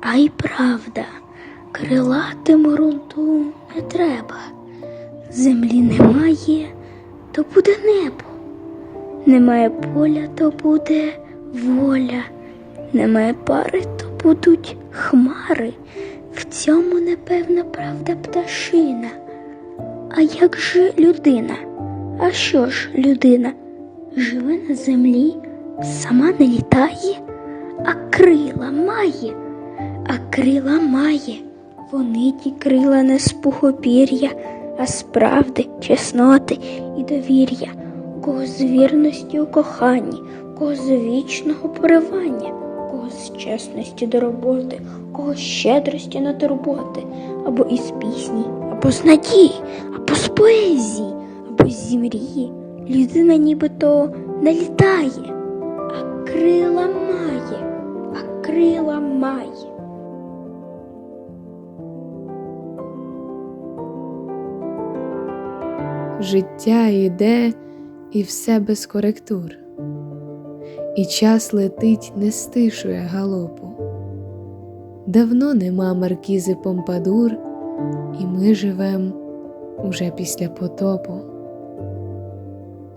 А й правда, крилатим ґрунту не треба. Землі немає, то буде небо. Немає поля, то буде воля. Немає пари, то будуть хмари. В цьому, напевно, правда пташина. А як же людина? А що ж людина? Живе на землі, сама не літає, а крила має, а крила має. Вони ті крила не з пухопір'я, а з правди, чесноти і довір'я, кого з вірності у коханні, кого з вічного поривання, кого з чесності до роботи, кого з щедрості на турботи, або із пісні, або з надії, або з поезії, або зі мрії. Людина нібито не літає, а крила має, а крила має. Життя йде і все без коректур, і час летить, не стишує галопу. Давно нема маркізи Помпадур, і ми живем уже після потопу.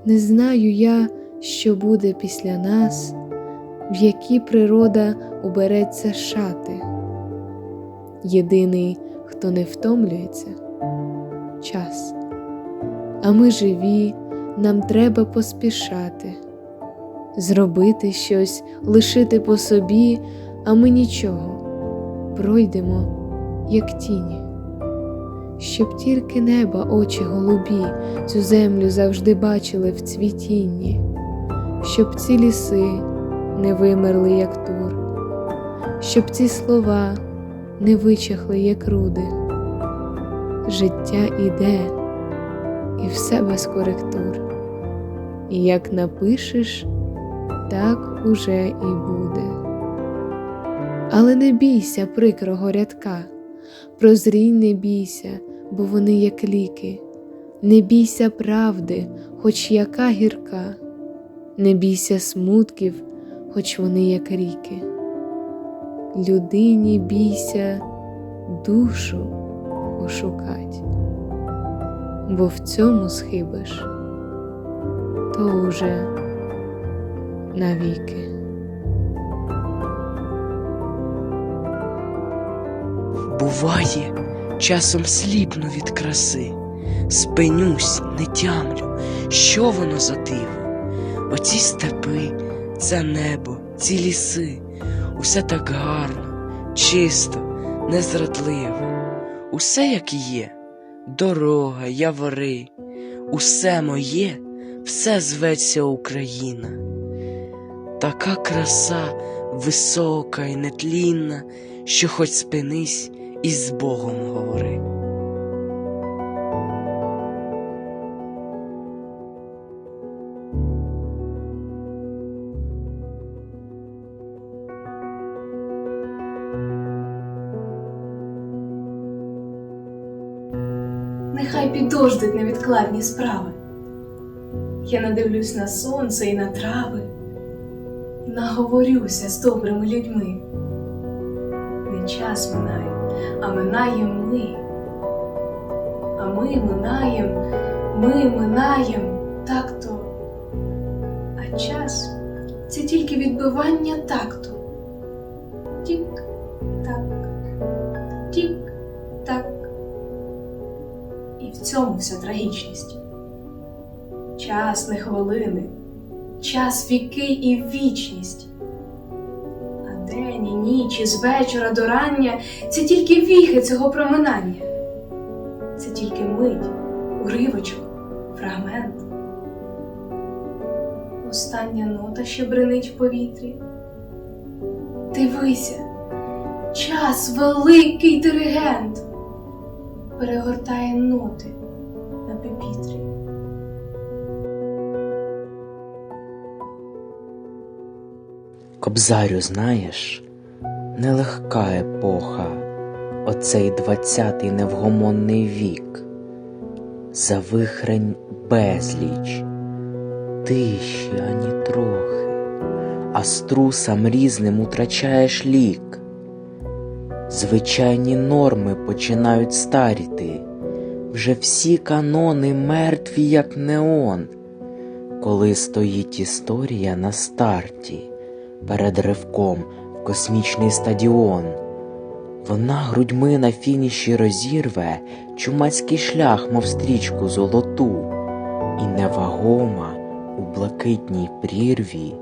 Не знаю я, що буде після нас, в які природа убереться шати. Єдиний, хто не втомлюється час. А ми живі, нам треба поспішати, зробити щось, лишити по собі, а ми нічого, пройдемо, як тіні, щоб тільки неба очі голубі цю землю завжди бачили в цвітінні, щоб ці ліси не вимерли, як тур, щоб ці слова не вичахли, як руди. Життя іде і все без коректур. І як напишеш, так уже і буде. Але не бійся прикрого рядка, прозрінь не бійся, бо вони як ліки, не бійся правди, хоч яка гірка, не бійся смутків, хоч вони як ріки. Людині бійся душу ошукать бо в цьому схибиш, то уже навіки. Буває, часом сліпну від краси, спинюсь, не тямлю, що воно за диво. Оці степи, це небо, ці ліси, усе так гарно, чисто, незрадливо, усе як є, дорога, явори, усе моє, все зветься Україна. Така краса висока і нетлінна, що хоч спинись і з Богом говори. Нехай невідкладні справи. Я надивлюсь на сонце і на трави, наговорюся з добрими людьми. Не час минає, а минаєм ми. А ми минаєм, ми минаєм так-то. А час це тільки відбивання такту. Тік-так, цьому вся трагічність. Час не хвилини, час віки і вічність. А день і ніч і з вечора до рання це тільки віхи цього проминання. Це тільки мить, уривочок, фрагмент. Остання нота ще бренить в повітрі. Дивися, час великий диригент перегортає ноти на пепітрі. Кобзарю, знаєш, нелегка епоха, оцей двадцятий невгомонний вік, завихрень безліч, тиші ані трохи, а струсам різним утрачаєш лік. звичайні норми починають старіти. Вже всі канони мертві, як неон, коли стоїть історія на старті перед ривком в космічний стадіон. Вона грудьми на фініші розірве чумацький шлях, мов стрічку золоту, і невагома у блакитній прірві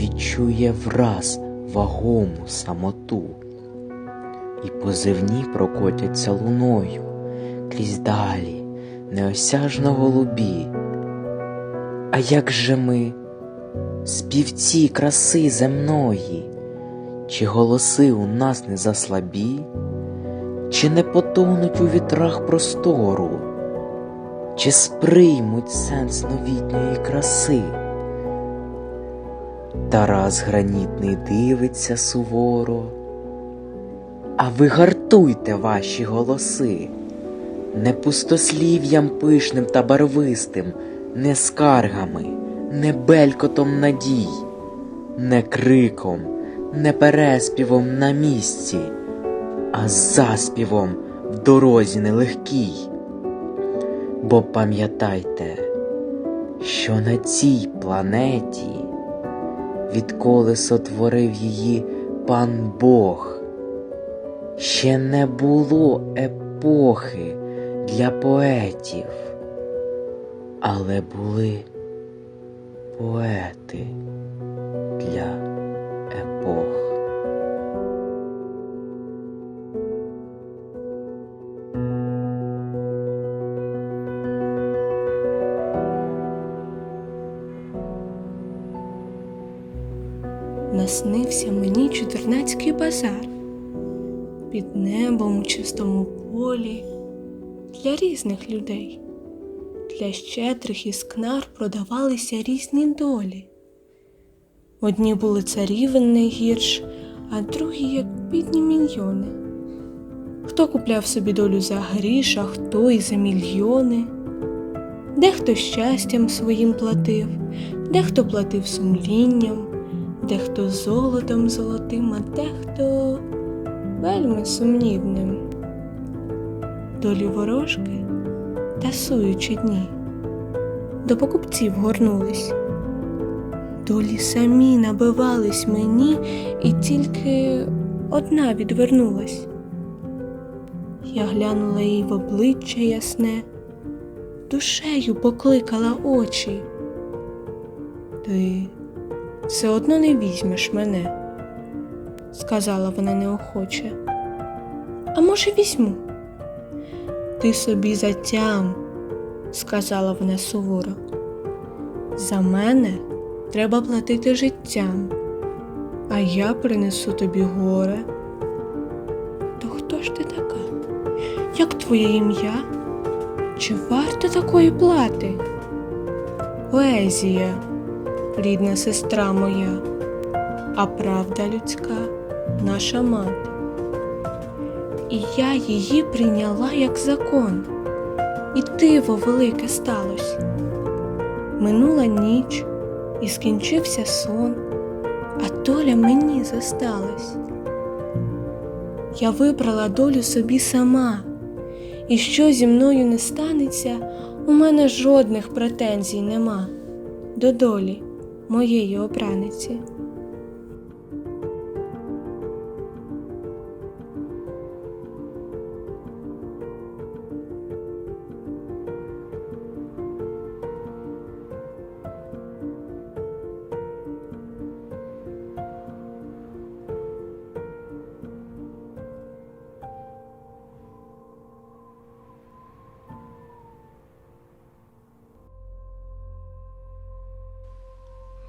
відчує враз вагому самоту, і позивні прокотяться луною крізь далі, неосяжно голубі. А як же ми, співці краси земної, чи голоси у нас не заслабі, чи не потонуть у вітрах простору, чи сприймуть сенс новітньої краси? Тарас гранітний дивиться суворо, а ви гартуйте ваші голоси, не пустослів'ям пишним та барвистим, не скаргами, не белькотом надій, не криком, не переспівом на місці, а заспівом в дорозі нелегкій. Бо пам'ятайте, що на цій планеті відколи сотворив її пан Бог. Ще не було епохи для поетів, але були поети для епох. наснився мені чудернацький базар під небом у чистому полі для різних людей, для щедрих із кнар продавалися різні долі. Одні були царівен не гірш, а другі, як бідні мільйони. Хто купляв собі долю за гріш, а хто і за мільйони. Дехто щастям своїм платив, дехто платив сумлінням, дехто золотом золотим, а дехто вельми сумнівним. Долі ворожки, тасуючи дні, до покупців горнулись. Долі самі набивались мені, і тільки одна відвернулась. Я глянула їй в обличчя ясне, душею покликала очі. Ти все одно не візьмеш мене, сказала вона неохоче. А може, візьму? Ти собі затям, сказала вона суворо. За мене треба платити життям, а я принесу тобі горе. То хто ж ти така? Як твоє ім'я? Чи варто такої плати? Поезія, рідна сестра моя, а правда людська наша мати. І я її прийняла як закон, і диво велике сталося. Минула ніч, і скінчився сон, а доля мені зосталась. Я вибрала долю собі сама, і що зі мною не станеться, у мене жодних претензій нема до долі моєї обраниці.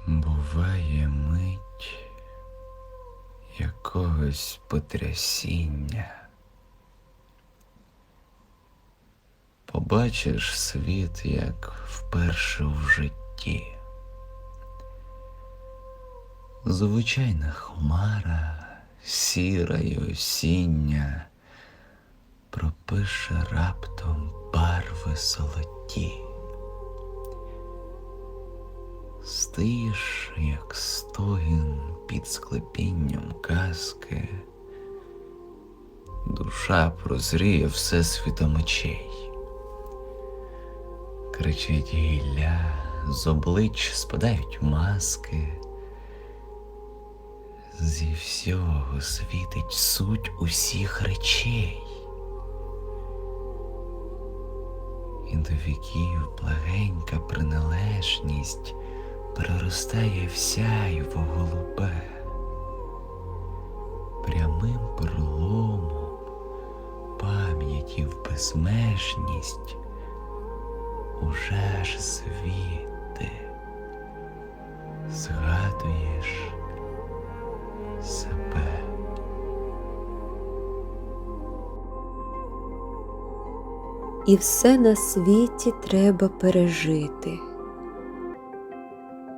Буває мить якогось потрясіння. Побачиш світ як вперше в житті. Звичайна хмара, сіра й осіння, пропише раптом барви золоті. Стоїш, як стогін під склепінням казки, душа прозріє всесвітом очей. Кричить гілля, з облич спадають маски. Зі всього світить суть усіх речей. І до віків благенька приналежність переростає в сяйво голубе, прямим проломом пам'яті в безмежність уже ж звідти згадуєш себе. І все на світі треба пережити.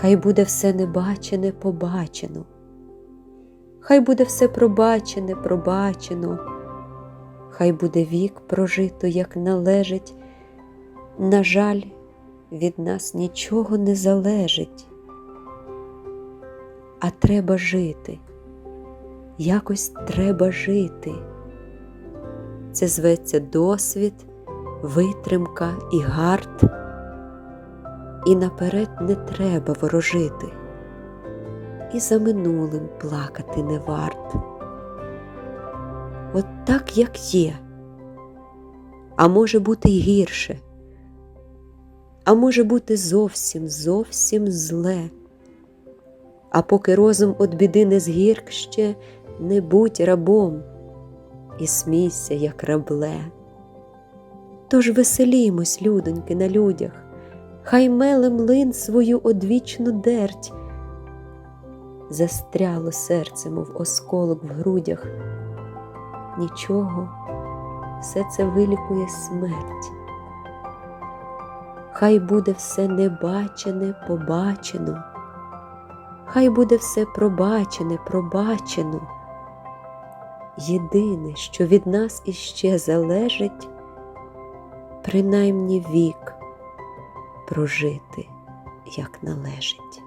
Хай буде все небачене побачено, хай буде все пробачене пробачено, хай буде вік прожито, як належить. На жаль, від нас нічого не залежить, а треба жити, якось треба жити. Це зветься досвід, витримка і гард. І наперед не треба ворожити, і за минулим плакати не варт. От так, як є, а може бути й гірше, а може бути зовсім, зовсім зле. А поки розум від біди не згірк ще, не будь рабом і смійся, як рабле. Тож веселімось, людоньки, на людях, хай меле млин свою одвічну дерть. Застряло серце, мов осколок в грудях. Нічого, все це вилікує смерть. Хай буде все небачене, побачено, хай буде все пробачене, пробачено. Єдине, що від нас іще залежить, принаймні вік прожити, як належить.